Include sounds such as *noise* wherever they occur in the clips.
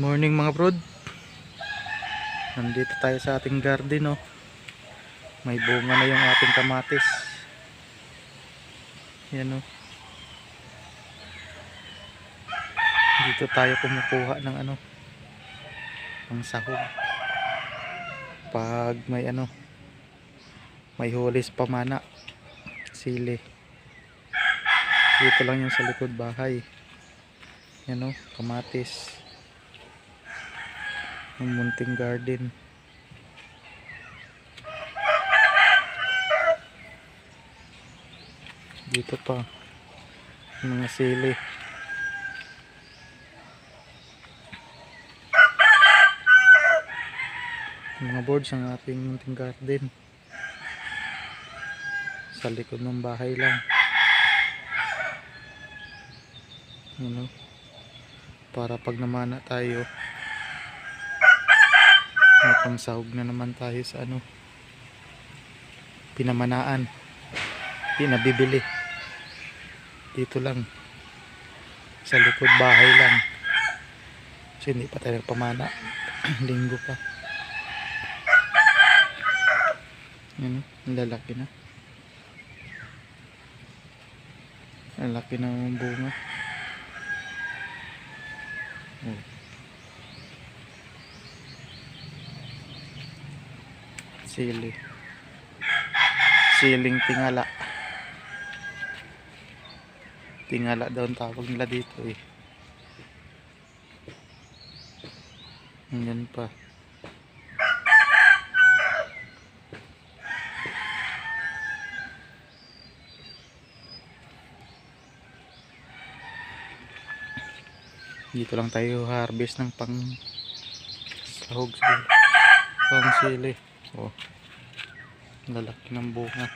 Morning mga brod. Nandito tayo sa ating garden oh. May bunga na yung ating kamatis. Yan oh. Dito tayo kumukuha ng ano ng sahog. Pag may ano may hulis pamana sili. Dito lang yung sa likod bahay. Yan oh, kamatis ng munting garden. Dito pa mga sili. Mga boards ang ating munting garden. Sa likod ng bahay lang. You para pag namana tayo may pangsahog na naman tayo sa ano pinamanaan. Pinabibili. Dito lang. Sa likod bahay lang. Kasi hindi pa tayo nagpamana. *clears throat* Linggo pa. Yun ang lalaki na. Ang laki ng bunga. Oh. Sili siling tingala tingala daw ang tawag nila dito eh yan pa dito lang tayo harvest ng pang sahog pang sili oh lalaki ng bunga.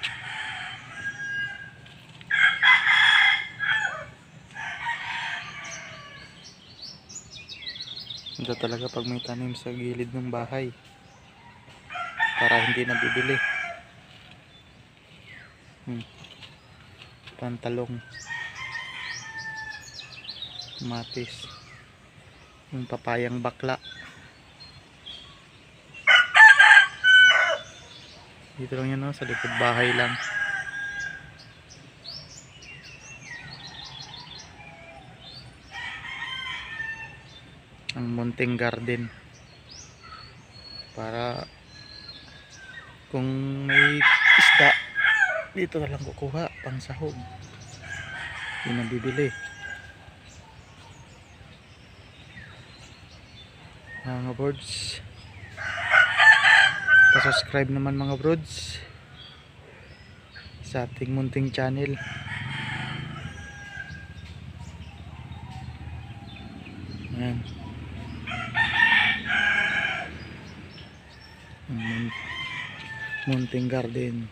Ito talaga pag may tanim sa gilid ng bahay. Para hindi nabibili. Hmm. pantalong. Matis. Yung papayang bakla dito lang yan no, sa likod bahay lang. Ang munting garden. Para kung may isda dito na lang kukuha pang sahog. Yun ang bibili. Mga birds pa-subscribe naman mga brods sa ating munting channel. Yan Ang mun- munting garden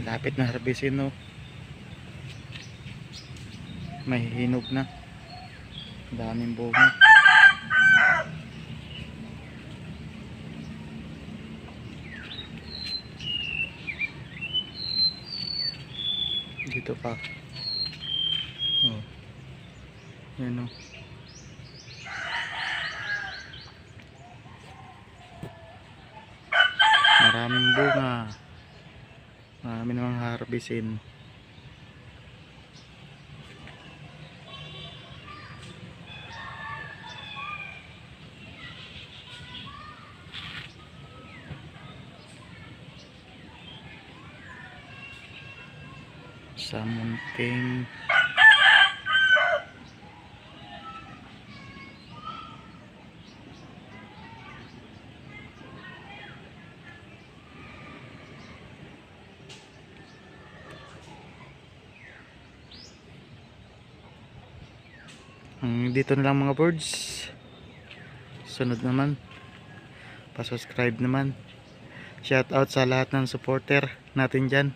Lapit na harbisin no. May hinog na. Daming bunga. Dito pa. Oh. Yan oh. Maraming bunga. Marami namang harbisin. Sa munting Hanggang dito na lang mga birds. Sunod naman. Pa-subscribe naman. Shout out sa lahat ng supporter natin dyan.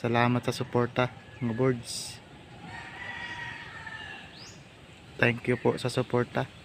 Salamat sa suporta, mga boards. Thank you po sa suporta.